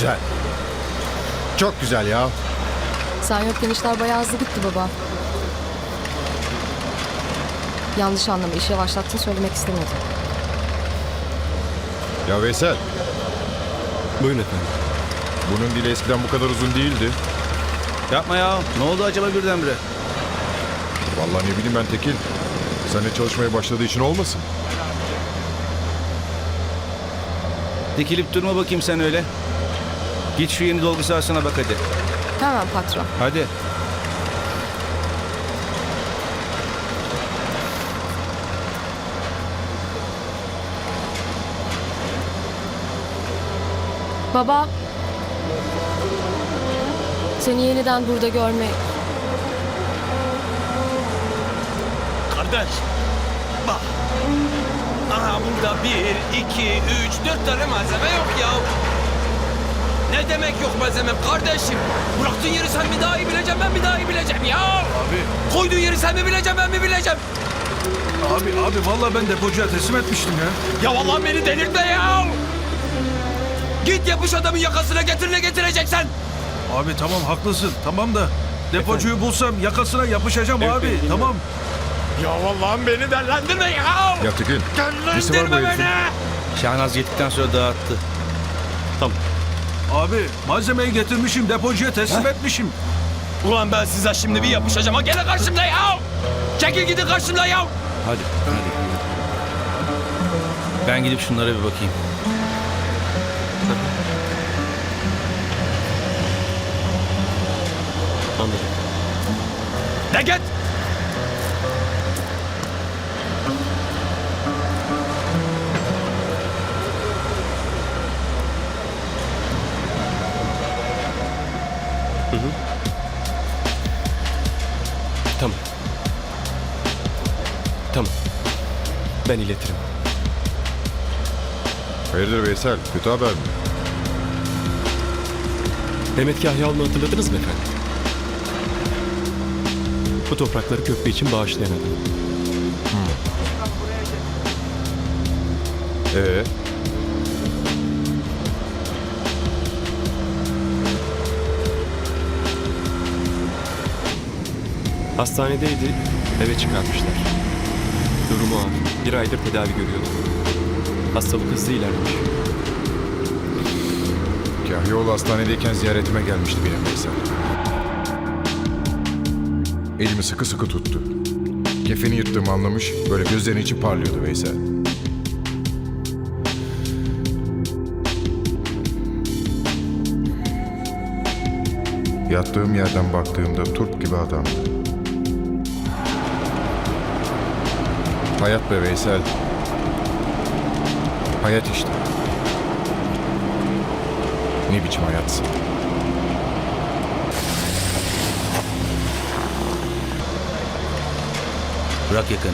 Güzel. Çok güzel ya. Sen yokken işler bayağı hızlı gitti baba. Yanlış anlama işi yavaşlattın söylemek istemedim. Ya Veysel, Buyurun efendim. bunun dili eskiden bu kadar uzun değildi. Yapma ya. Ne oldu acaba birdenbire? Vallahi ne bileyim ben Tekil. Seninle çalışmaya başladığı için olmasın? Dikilip durma bakayım sen öyle. Git şu yeni dolgu sahasına bak hadi. Hemen patron. Hadi. Baba. Seni yeniden burada görmek. Kardeş bak. Aha burada bir, iki, üç, dört tane malzeme yok ya. Ne demek yok malzemem kardeşim? Bıraktığın yeri sen mi daha iyi bileceksin ben mi daha iyi bileceğim ya? Abi, Koyduğun yeri sen mi bileceksin ben mi bileceğim? abi, abi vallahi ben depocuya teslim etmiştim ya. Ya vallahi beni delirtme ya. Git yapış adamın yakasına getir ne getireceksen. Abi tamam haklısın, tamam da depocuyu bulsam yakasına yapışacağım abi, tamam. Ya vallahi beni dellendirme ya. Ya Tekil, nesi var bu Dellendirme herifin? beni. Şahnaz gittikten sonra dağıttı. Abi malzemeyi getirmişim, depocuya teslim etmişim. Ulan ben size şimdi bir yapışacağım. Ha gene karşımda ya. Çekil gidin karşımda ya. Hadi. Hadi. Ben gidip şunlara bir bakayım. Anladım. De git. Tamam. Tamam. Ben iletirim. Hayırdır Veysel, kötü haber mi? Mehmet Kahyaoğlu'nu hatırladınız mı efendim? Bu toprakları köprü için bağışlayan adam. Ee, Hastanedeydi, eve çıkartmışlar. Durumu ağır. Bir aydır tedavi görüyordu. Hastalık hızlı ilerlemiş. Kahyaoğlu hastanedeyken ziyaretime gelmişti benim Veysel. Elimi sıkı sıkı tuttu. Kefeni yırttığımı anlamış, böyle gözlerinin içi parlıyordu Veysel. Yattığım yerden baktığımda turp gibi adamdı. Hayat be Veysel. Hayat işte. Ne biçim hayatsın? Bırak yakanı.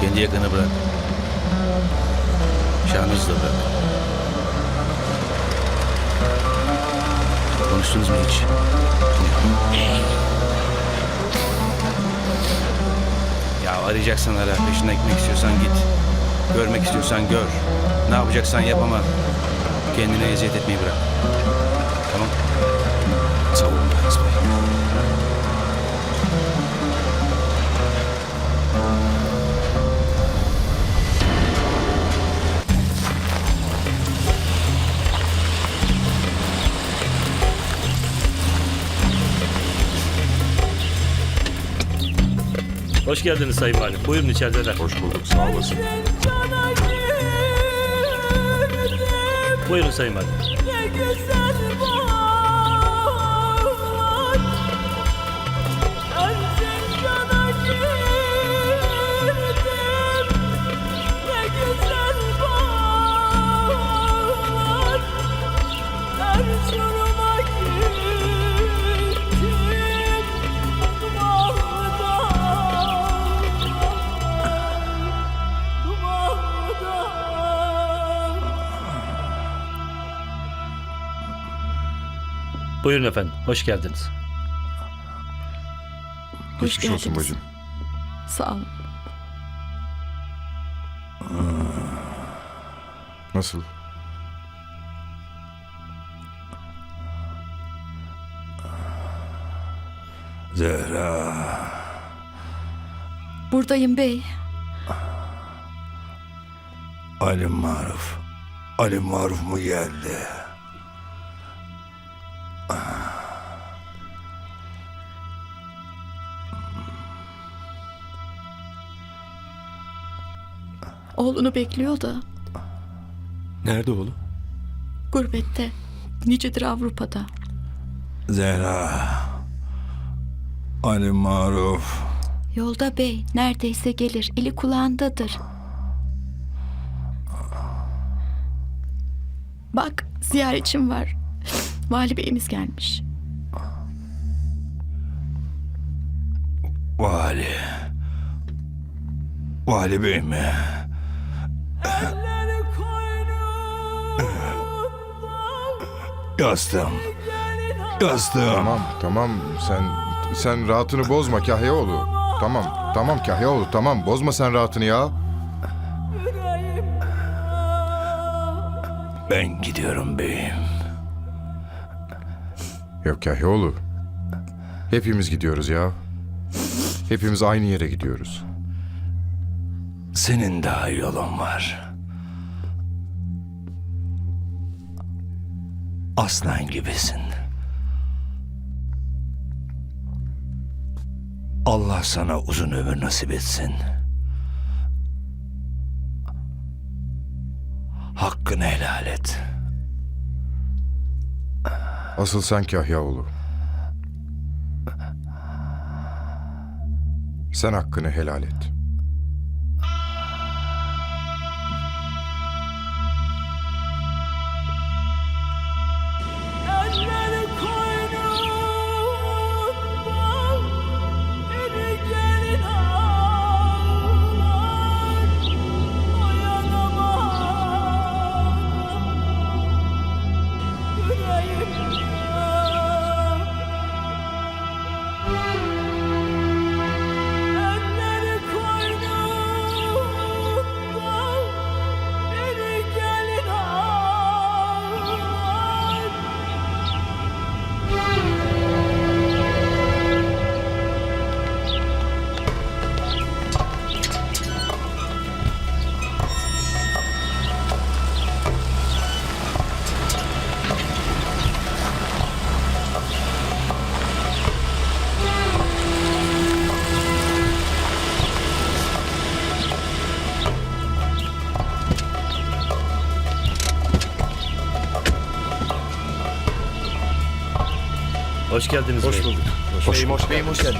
Kendi yakanı bırak. Şahnaz'ı da bırak. Konuştunuz mu hiç? Ya arayacaksan ara. Peşinden gitmek istiyorsan git. Görmek istiyorsan gör. Ne yapacaksan yap ama kendine eziyet etmeyi bırak. Hoş geldiniz Sayın Valim. Buyurun içerideler. Hoş bulduk, sağ olasın. Buyurun Sayın Valim. Ne güzel bahar Buyurun efendim, hoş geldiniz. Hoş Geçmiş geldiniz. olsun bacım. Sağ olun. Ee, nasıl? Zehra. Buradayım bey. Ali Maruf. Ali Maruf mu geldi? Oğlunu bekliyor da Nerede oğlum? gurbette. Nicedir Avrupa'da. Zehra. Ali Maruf. Yolda bey. Neredeyse gelir. Eli kulağındadır. Bak ziyaretçim var. Vali beyimiz gelmiş. Vali. Vali Bey mi? Yastım. Yastım. Tamam tamam sen sen rahatını bozma Kahyaoğlu. Tamam tamam Kahyaoğlu tamam bozma sen rahatını ya. Ben gidiyorum beyim. Yok Kahyaoğlu. Hepimiz gidiyoruz ya. Hepimiz aynı yere gidiyoruz. Senin daha yolun var. Aslan gibisin. Allah sana uzun ömür nasip etsin. Hakkını helal et. Asıl sen Kahyaoğlu. Sen hakkını helal et. Hoş geldiniz Hoş bey. bulduk. Beyim hoş, beyim hoş geldin.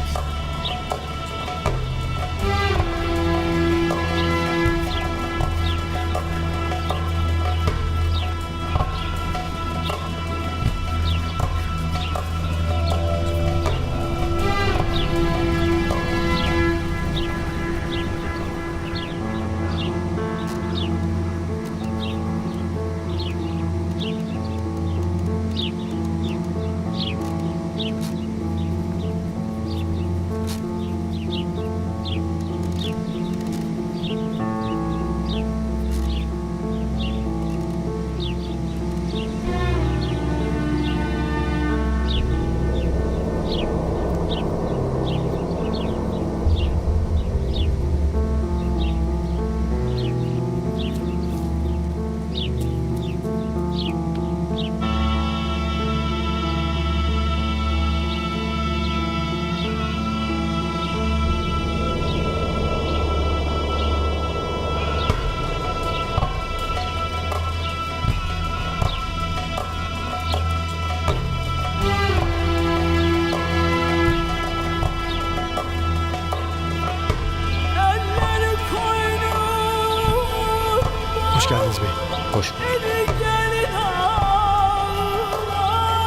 Hoş geldiniz bey. Hoş.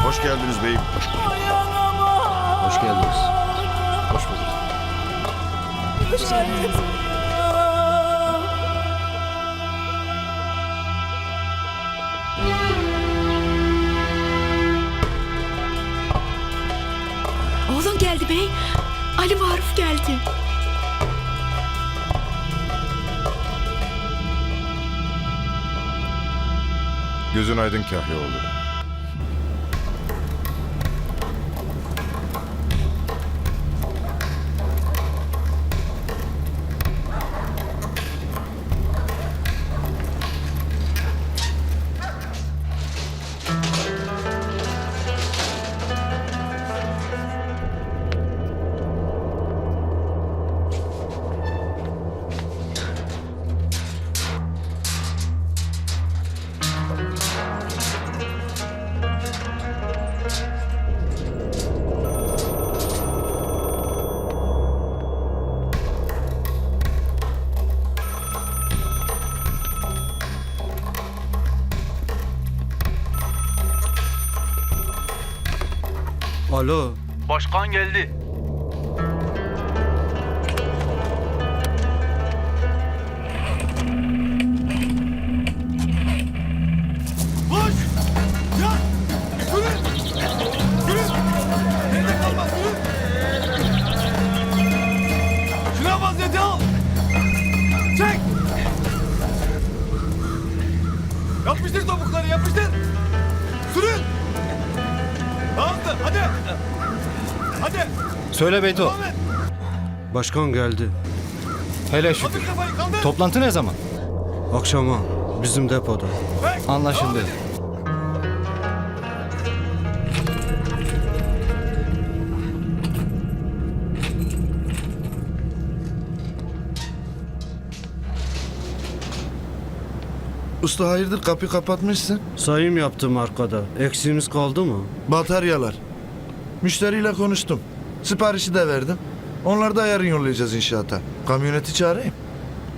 Hoş geldiniz beyim. Hoş Dayanamam Hoş geldiniz. Hoş bulduk. yüreğimde Oğlun Gözün aydın Kahyaoğlu. Alo. Başkan geldi. Söyle Beyto. Başkan geldi. Hele şükür. Toplantı ne zaman? Akşama bizim depoda. Anlaşıldı. Usta hayırdır kapıyı kapatmışsın? Sayım yaptım arkada. Eksiğimiz kaldı mı? Bataryalar. Müşteriyle konuştum. Siparişi de verdim. Onları da yarın yollayacağız inşaata. Kamyoneti çağırayım.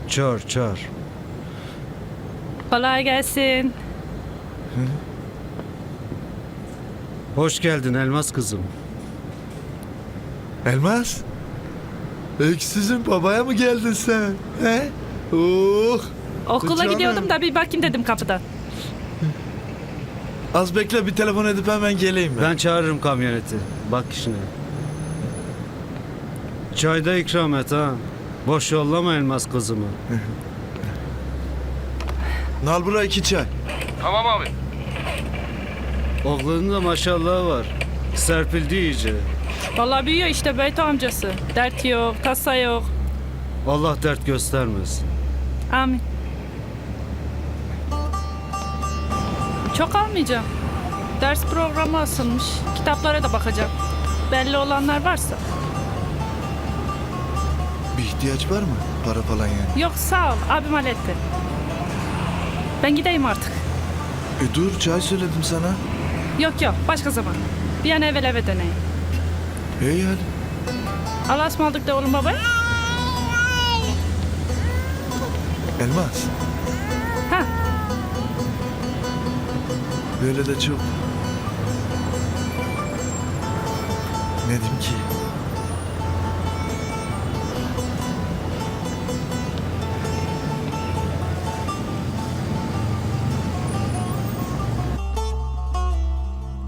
Çağır çağır. Kolay gelsin. Hoş geldin Elmas kızım. Elmas. Öksüzün babaya mı geldin sen? He? Oh. Okula Canım. gidiyordum da bir bakayım dedim kapıdan. Az bekle bir telefon edip hemen geleyim ben. Ben çağırırım kamyoneti. Bak işine. Çayda ikram et ha. Boş yollama Elmas kızımı. Nalbura iki çay. Tamam abi. Oğlunun da maşallahı var. Serpildi iyice. Vallahi büyüyor işte Beyto amcası. Dert yok, tasa yok. Allah dert göstermesin. Amin. Çok almayacağım. Ders programı asılmış. Kitaplara da bakacağım. Belli olanlar varsa. Bir ihtiyaç var mı? Para falan yani. Yok sağ ol. Abim halletti. Ben gideyim artık. E dur çay söyledim sana. Yok yok başka zaman. Bir an evvel eve döneyim. İyi hadi. Allah'a ısmarladık da oğlum baba. Elmas. Ha. Böyle de çok... Ne diyeyim ki?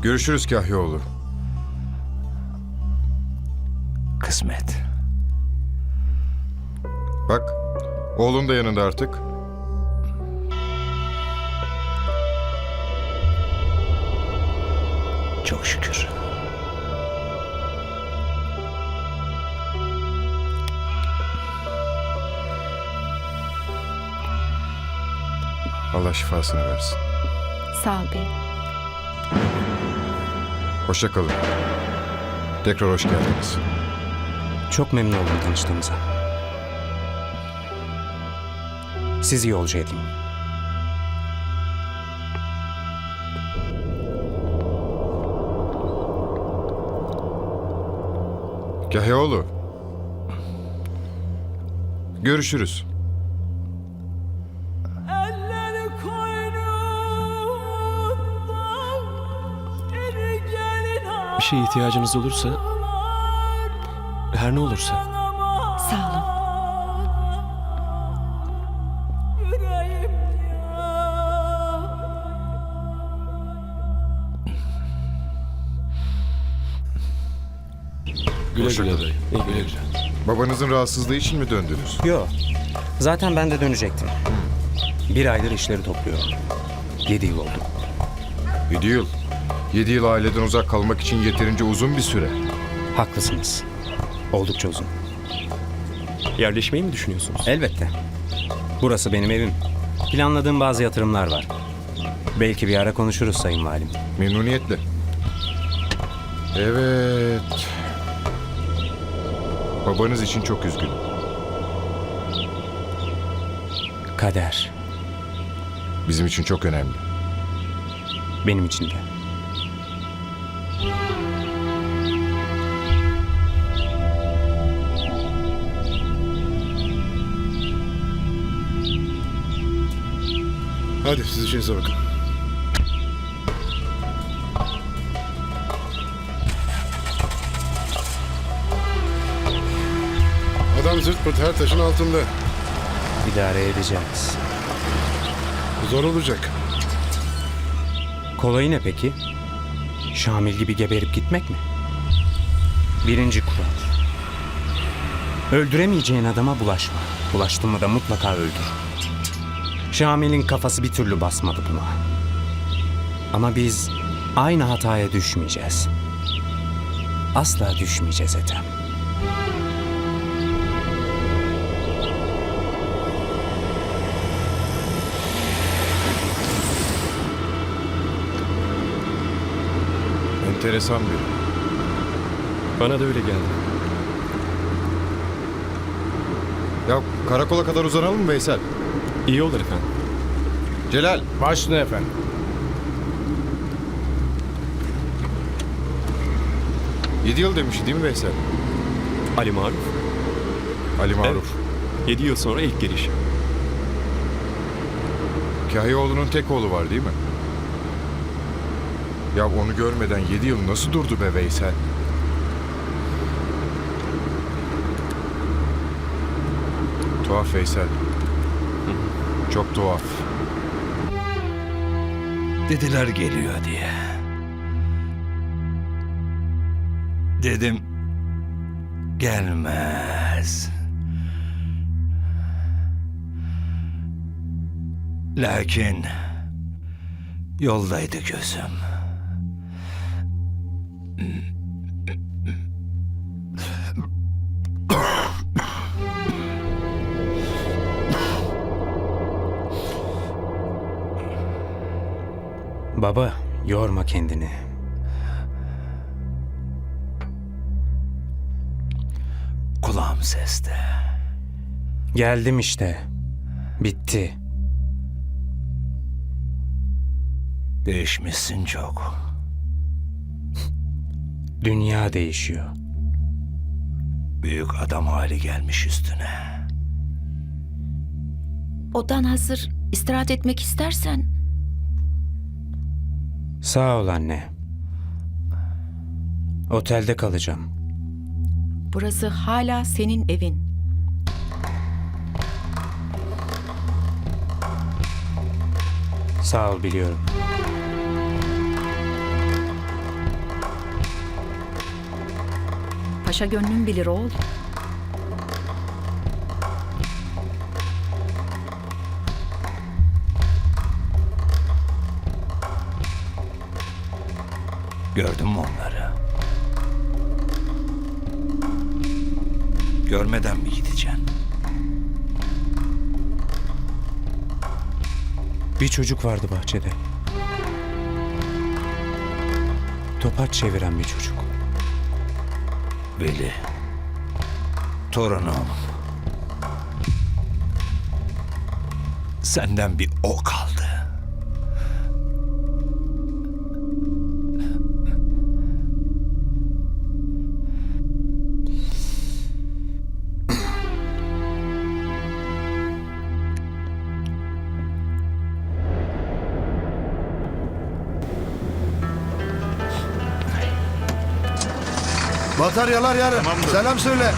Görüşürüz Kahyaoğlu. Kısmet. Bak, oğlun da yanında artık. Çok şükür. Allah şifasını versin. Sağ ol beyim. Hoşça kalın. Tekrar hoş geldiniz. Çok memnun oldum tanıştığımıza. Sizi yolcu edeyim. Kahyaoğlu. Görüşürüz. Bir şeye ihtiyacınız olursa her ne olursa Sağ olun. güle Hoşça güle kalın. dayı. İyi güle güle. Babanızın rahatsızlığı için mi döndünüz? Yo. Zaten ben de dönecektim. Bir aydır işleri topluyorum. Yedi yıl oldu. Yedi yıl. Yedi yıl aileden uzak kalmak için yeterince uzun bir süre. Haklısınız. Oldukça uzun. Yerleşmeyi mi düşünüyorsunuz? Elbette. Burası benim evim. Planladığım bazı yatırımlar var. Belki bir ara konuşuruz Sayın Valim. Memnuniyetle. Evet. Babanız için çok üzgünüm. Kader. Bizim için çok önemli. Benim için de. Hadi siz işinize bakın. Adam zırt pırt her taşın altında. İdare edeceğiz. Zor olacak. Kolayı ne peki? Şamil gibi geberip gitmek mi? Birinci kural. Öldüremeyeceğin adama bulaşma. Bulaştın mı da mutlaka öldür. Şamil'in kafası bir türlü basmadı buna. Ama biz aynı hataya düşmeyeceğiz. Asla düşmeyeceğiz Ethem. Enteresan biri. Bana da öyle geldi. Ya karakola kadar uzanalım mı Veysel? İyi olur efendim. Celal. Başüstüne efendim. Yedi yıl demişti değil mi Veysel? Ali Maruf. Ali Maruf. 7 yıl sonra ilk geliş. Kahyaoğlu'nun tek oğlu var değil mi? Ya onu görmeden yedi yıl nasıl durdu be Veysel? Tuhaf Veysel. Çok tuhaf. Dediler geliyor diye. Dedim gelmez. Lakin yoldaydı gözüm. Baba, yorma kendini. Kulağım seste. Geldim işte. Bitti. Değişmişsin çok. Dünya değişiyor. Büyük adam hali gelmiş üstüne. Odan hazır istirahat etmek istersen Sağ ol anne. Otelde kalacağım. burası hala senin evin. Sağ ol biliyorum. Paşa gönlün bilir oğul. Gördün mü onları? Görmeden mi gideceksin? Bir çocuk vardı bahçede. Topaç çeviren bir çocuk. Veli. Torunum. Senden bir o kaldı. Bataryalar yarın. Selam söyle.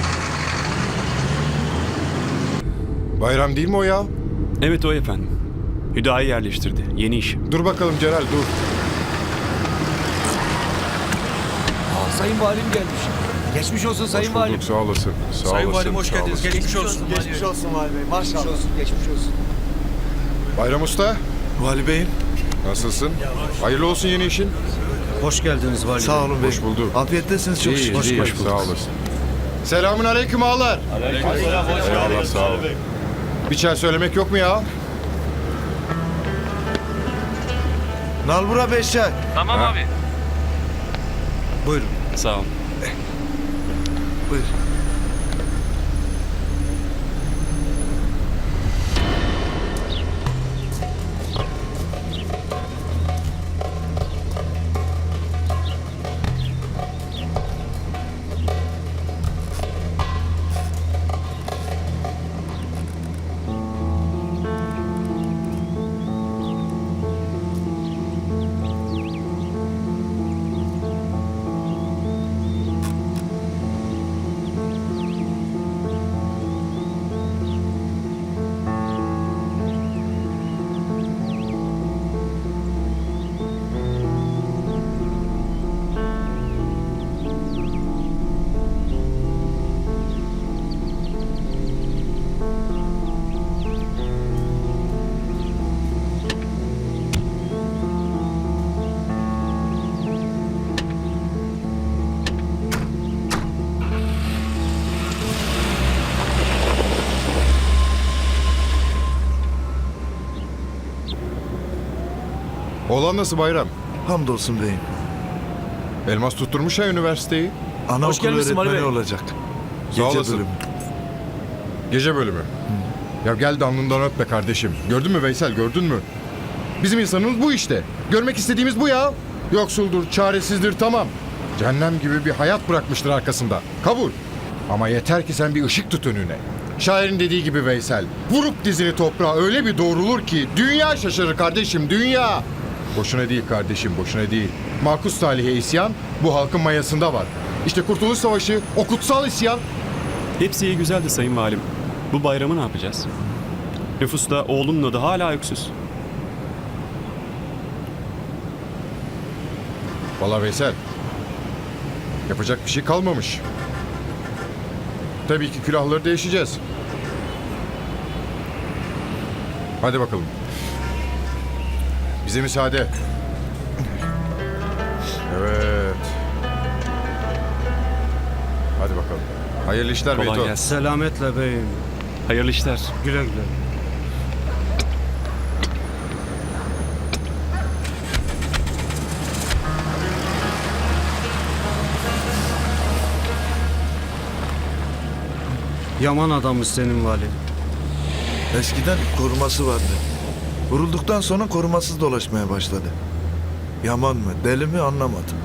Bayram değil mi o ya? Evet o efendim. Hüda'yı yerleştirdi. Yeni iş. Dur bakalım Celal dur. Sayın Valim gelmiş. Geçmiş olsun Sayın Hoş Valim. bulduk, sağ olasın. Sağ Sayın olasın, Valim hoş sağ geldiniz. olasın. Geçmiş olsun. Geçmiş olsun Valim Bey. Maşallah. Geçmiş olsun. Geçmiş olsun. Bayram Usta, Vali Bey'im. nasılsın? Hayırlı olsun yeni işin. Hoş geldiniz Vali Sağ olun bey. Hoş bulduk. Afiyettesiniz çok şükür. İyi, iyi, sağ olasın. Selamun aleyküm ağalar. Eyvallah, sağ ol. Bir çay söylemek yok mu ya? Nalbura beş çay. Buyurun. Sağ ol. Buyur. Oğlan nasıl bayram? Hamdolsun beyim. Elmas tutturmuş ya üniversiteyi. Anaokulu gelmişsin Ali öğretmeni Bey. olacak. Sağ Gece olasın. bölümü. Gece bölümü. Ya gel de alnından öp be kardeşim. Gördün mü Veysel gördün mü? Bizim insanımız bu işte. Görmek istediğimiz bu ya. Yoksuldur, çaresizdir tamam. Cehennem gibi bir hayat bırakmıştır arkasında. Kabul. Ama yeter ki sen bir ışık tut önüne. Şairin dediği gibi Veysel. Vurup dizini toprağa öyle bir doğrulur ki dünya şaşırır kardeşim dünya. Boşuna değil kardeşim boşuna değil. Makus talihe isyan bu halkın mayasında var. İşte Kurtuluş Savaşı o kutsal isyan Hepsi iyi güzeldi Sayın Valim. Bu bayramı ne yapacağız? Nüfusta oğlunun adı hala öksüz. Valla Veysel. Yapacak bir şey kalmamış. Tabii ki külahları değişeceğiz. Hadi bakalım. Bize müsaade. Evet. Hadi bakalım. Hayırlı işler Kolay Beyto. gelsin. Selametle beyim. Hayırlı işler. Güle güle. Yaman adammış senin vali. Eskiden koruması vardı. Vurulduktan sonra korumasız dolaşmaya başladı. Yaman mı, deli mi anlamadım.